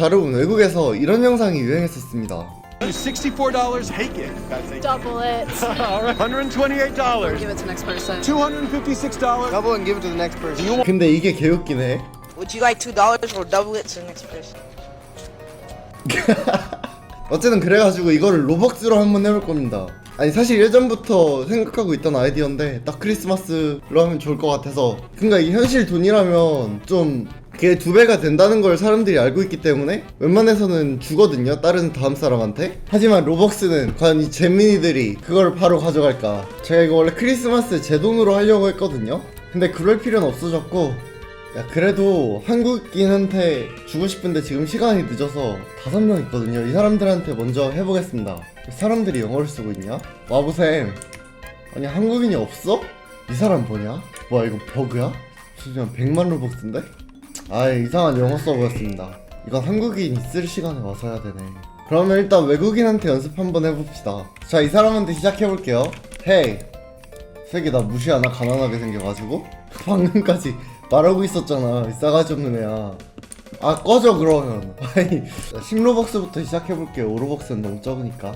자 여러분 외국에서 이런 영상이 유행했었습니다 $64, take it. That's it. Double it. All right. $128. Give it to next person. $256. Double and give it to the next person. 근데 이게 개웃기네 Would you like two dollars or double it to the next person? 어쨌든 그래가지고 이거를 로벅스로 한번 해볼 겁니다 아니 사실 예전부터 생각하고 있던 아이디어인데 딱 크리스마스로 하면 좋을 것 같아서 그러니까 이게 현실 돈이라면 좀 그게 두 배가 된다는 걸 사람들이 알고 있기 때문에 웬만해서는 주거든요 다른 다음 사람한테 하지만 로벅스는 과연 이 잼민이들이 그걸 바로 가져갈까 제가 이거 원래 크리스마스 제 돈으로 하려고 했거든요 근데 그럴 필요는 없어졌고 야 그래도 한국인한테 주고 싶은데 지금 시간이 늦어서 다섯 명 있거든요 이 사람들한테 먼저 해보겠습니다 사람들이 영어를 쓰고 있냐? 와보셈 아니 한국인이 없어? 이 사람 뭐냐? 뭐야 이거 버그야? 수지만 100만 로벅스인데? 아 이상한 영어 서버였습니다. 이건 한국인 있을 시간에 와서 해야 되네. 그러면 일단 외국인한테 연습 한번 해봅시다. 자 이 사람한테 시작해볼게요. 헤이. 새끼 나 무시하나? 가난하게 생겨가지고? 방금까지 말하고 있었잖아. 이 싸가지 없는 애야. 아 꺼져 그러면. 아니 10로벅스부터 시작해볼게요. 5로벅스는 너무 적으니까.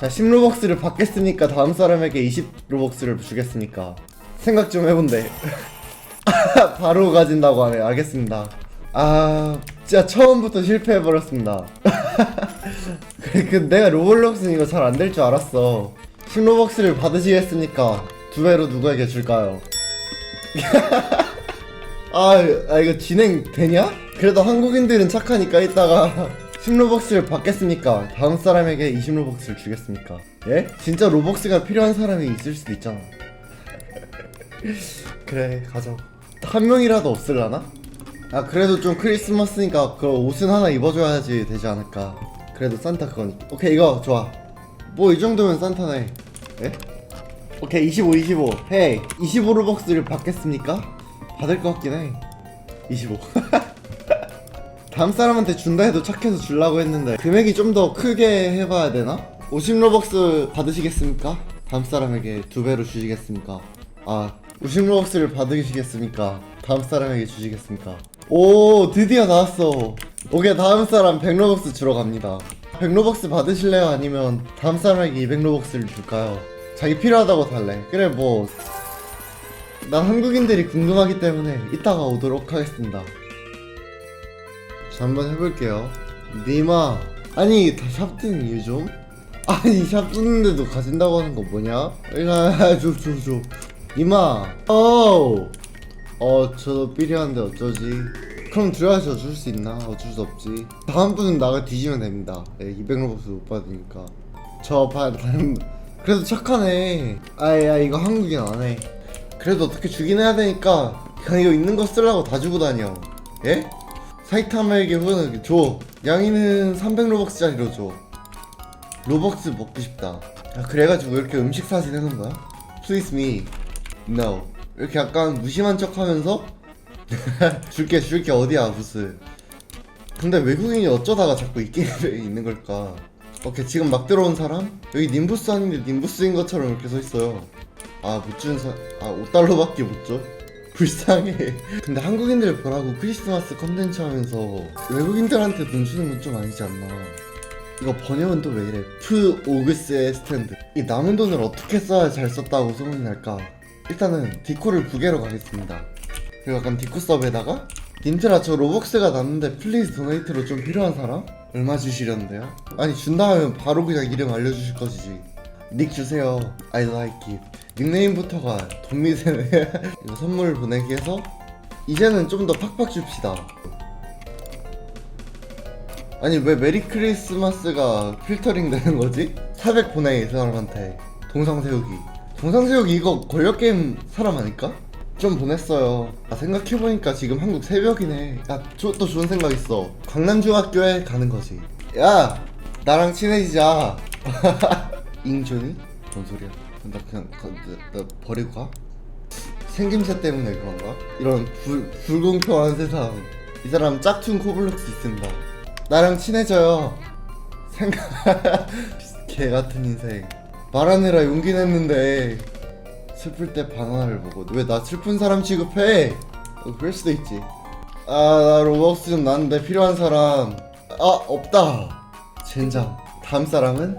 자 10로벅스를 받겠습니까 다음 사람에게 20로벅스를 주겠습니까 생각 좀 해본대 바로 가진다고 하네 알겠습니다 아 진짜 처음부터 실패해버렸습니다 그 내가 로블록스는 이거 잘 안 될 줄 알았어 10로벅스를 받으시겠습니까 두 배로 누구에게 줄까요 아, 아 이거 진행 되냐? 그래도 한국인들은 착하니까 이따가 10로벅스를 받겠습니까? 다음 사람에게 20로벅스를 주겠습니까? 예? 진짜 로벅스가 필요한 사람이 있을 수도 있잖아 그래 가져 한 명이라도 없을라나? 아 그래도 좀 크리스마스니까 그 옷은 하나 입어줘야지 되지 않을까 그래도 산타 그거니 오케이 이거 좋아 뭐 이 정도면 산타네 예? 오케이 25 25 헤이 25 로벅스를 받겠습니까? 받을 것 같긴 해. 25. 다음 사람한테 준다 해도 착해서 주려고 했는데 금액이 좀 더 크게 해봐야 되나? 50 로벅스 받으시겠습니까? 다음 사람에게 두 배로 주시겠습니까? 아, 50로벅스를 받으시겠습니까? 다음 사람에게 주시겠습니까? 오, 드디어 나왔어. 오케이, 다음 사람 100로벅스 주러 갑니다. 100로벅스 받으실래요? 아니면 다음 사람에게 200로벅스를 줄까요? 자기 필요하다고 달래. 그래, 뭐, 난 한국인들이 궁금하기 때문에 이따가 오도록 하겠습니다. 자, 한번 해볼게요. 니마. 아니, 다 샵 뜨는 이유 좀? 아니, 샵 뜨는데도 가진다고 하는 거 뭐냐? 일단, 줘, 줘, 줘. 니마. 어 어, 저도 필요한데 어쩌지? 그럼 드려야죠. 줄수 있나? 어쩔 수 없지. 다음 분은 나가 뒤지면 됩니다. 네, 200로벅스 못 받으니까. 저 반, 다른, 그래도 착하네. 아야, 이거 한국인 안 해. 그래도 어떻게 주긴 해야 되니까 그냥 이거 있는 거 쓰려고 다 주고 다녀 예? 사이타마에게 후원을 줘 양이는 300로벅스짜리로 줘 로벅스 먹고 싶다 아, 그래가지고 이렇게 음식 사진 해놓은 거야? Please me No. 이렇게 약간 무심한 척 하면서? 줄게 줄게. 어디야 무슨. 근데 외국인이 어쩌다가 자꾸 이 게임에 있는 걸까? 오케이 지금 막 들어온 사람? 여기 님부스 아닌데 님부스인 것처럼 이렇게 서 있어요. 아못준 사.. 아 5달러밖에 못 줘? 불쌍해. 근데 한국인들 보라고 크리스마스 컨텐츠 하면서 외국인들한테 돈 주는 건 좀 아니지 않나. 이거 번역은 또 왜 이래? 프 오그스의 스탠드. 이 남은 돈을 어떻게 써야 잘 썼다고 소문이 날까 일단은 디코를 부개로 가겠습니다. 그리고 약간 디코 서브에다가 님들아 저 로벅스가 남는데 플리즈 도네이트로 좀 필요한 사람? 얼마 주시려는데요? 아니 준다 하면 바로 그냥 이름 알려주실 것이지. 닉 주세요. I like it. 닉네임부터가 돈 미세네. 이거 선물 보내기 해서 이제는 좀 더 팍팍 줍시다. 아니 왜 메리 크리스마스가 필터링 되는 거지? 400 보내 이 사람한테. 동상 세우기 동상 세우기 이거 권력 게임 사람 아닐까? 좀 보냈어요. 아 생각해보니까 지금 한국 새벽이네. 야또 좋은 생각 있어. 강남중학교에 가는 거지. 야! 나랑 친해지자. 잉존이? 뭔 소리야? 나 그냥 가, 나, 나 버리고 가? 생김새 때문에 그런가? 이런 불, 불공평한 세상. 이 사람 짝퉁 코블록스 있습니다. 나랑 친해져요. 생각 개 같은 인생 말하느라 용기 냈는데 슬플 때 바나나를 보고 왜 나 슬픈 사람 취급해? 어, 그럴 수도 있지. 아나 로벅스 좀 나는데 필요한 사람. 아 없다. 젠장. 다음 사람은?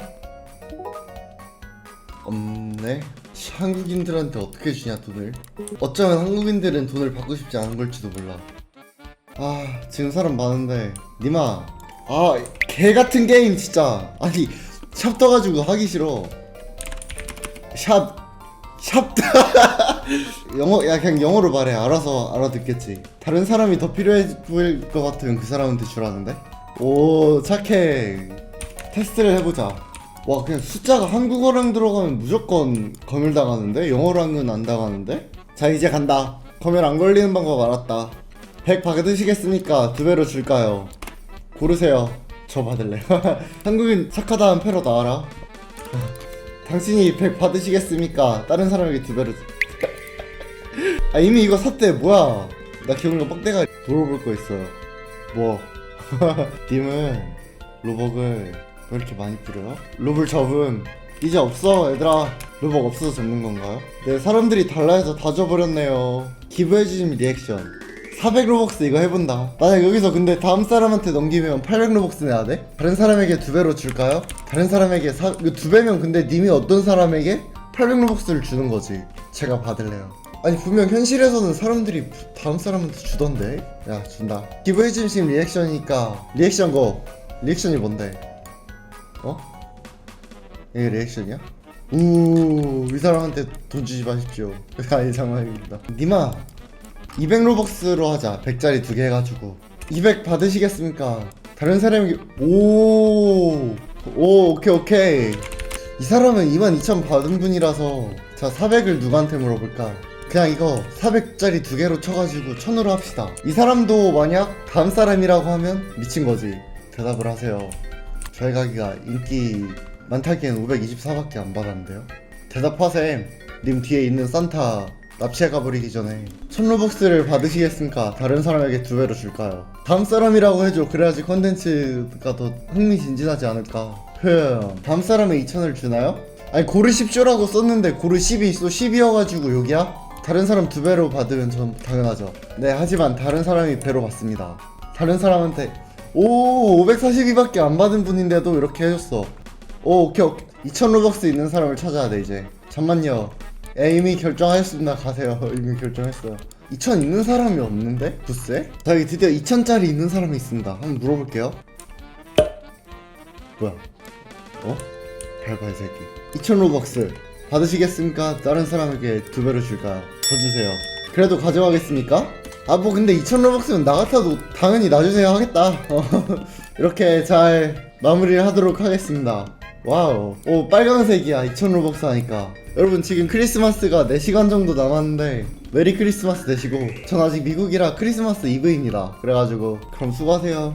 없네. 한국인들한테 어떻게 주냐 돈을? 어쩌면 한국인들은 돈을 받고 싶지 않은 걸지도 몰라. 아 지금 사람 많은데. 니마. 아 개 같은 게임 진짜. 아니 샵 떠가지고 하기 싫어 샵 샵. 영어 야 그냥 영어로 말해. 알아서 알아듣겠지. 다른 사람이 더 필요해 보일 것 같으면 그 사람한테 주라는데? 오 착해. 테스트를 해보자. 와 그냥 숫자가 한국어랑 들어가면 무조건 검열 당하는데? 영어랑은 안 당하는데? 자 이제 간다. 검열 안 걸리는 방법 알았다. 100 받으시겠습니까? 두 배로 줄까요? 고르세요. 저 받을래 한국인 착하다는 패로 나와라 당신이 100 받으시겠습니까? 다른 사람에게 두 배로 줄- 아 이미 이거 샀대. 뭐야? 나 기억나 빡대가 물어볼 거 있어요 뭐? 님은 로벅을 왜 이렇게 많이 뿌려요? 로블 접음 이제 없어 얘들아. 로벅 없어서 접는 건가요? 네 사람들이 달라 해서 다 줘버렸네요. 기부해주신 리액션 400 로벅스 이거 해본다. 만약 여기서 근데 다음 사람한테 넘기면 800 로벅스 내야 돼? 다른 사람에게 두 배로 줄까요? 다른 사람에게 사, 이거 두 배면 근데 님이 어떤 사람에게 800 로벅스를 주는 거지? 제가 받을래요. 아니 분명 현실에서는 사람들이 다음 사람한테 주던데. 야 준다. 기부해주신 리액션이니까 리액션 거. 리액션이 뭔데? 어? 이게 리액션이야? 우이 사람한테 돈 주지 마십시오. 아니 장난입니다. 니마 200 로벅스로 하자. 100짜리 두 개 해가지고. 200 받으시겠습니까? 다른 사람에게 오, 오 오케이 오케이. 이 사람은 22,000 받은 분이라서 자 400을 누구한테 물어볼까? 그냥 이거 400짜리 두 개로 쳐가지고 1000으로 합시다. 이 사람도 만약 다음 사람이라고 하면 미친 거지. 대답을 하세요. 저희 가게가 인기 많다기엔 524밖에 안 받았는데요. 대답하셈 님 뒤에 있는 산타 납치해 가 버리기 전에 천로벅스를 받으시겠습니까? 다른 사람에게 두 배로 줄까요? 다음 사람이라고 해줘. 그래야지 컨텐츠가 더 흥미진진하지 않을까. 흠 다음 사람에 2천을 주나요? 아니 고르 10조라고 썼는데 고르 10이 있어 10이어가지고 여기야? 다른 사람 두 배로 받으면 전 당연하죠. 네 하지만 다른 사람이 배로 받습니다. 다른 사람한테 오 542밖에 안 받은 분인데도 이렇게 해줬어. 오 오케이 오케이. 2000 로벅스 있는 사람을 찾아야 돼 이제. 잠만요 에, 이미 결정하였습니다 가세요 이미 결정했어요 2000 있는 사람이 없는데? 부세? 자 여기 드디어 2000짜리 있는 사람이 있습니다 한번 물어볼게요 뭐야 어? 밟아 이 새끼 2000 로벅스 받으시겠습니까? 다른 사람에게 두 배로 줄까요? 더 주세요 그래도 가져가겠습니까? 아 뭐 근데 2000 로벅스면 나 같아도 당연히 놔주세요 하겠다 어, 이렇게 잘 마무리를 하도록 하겠습니다 와우. 오 빨간색이야. 2000 로벅스 하니까. 여러분 지금 크리스마스가 4시간 정도 남았는데 메리 크리스마스 되시고 전 아직 미국이라 크리스마스 이브입니다. 그래가지고 그럼 수고하세요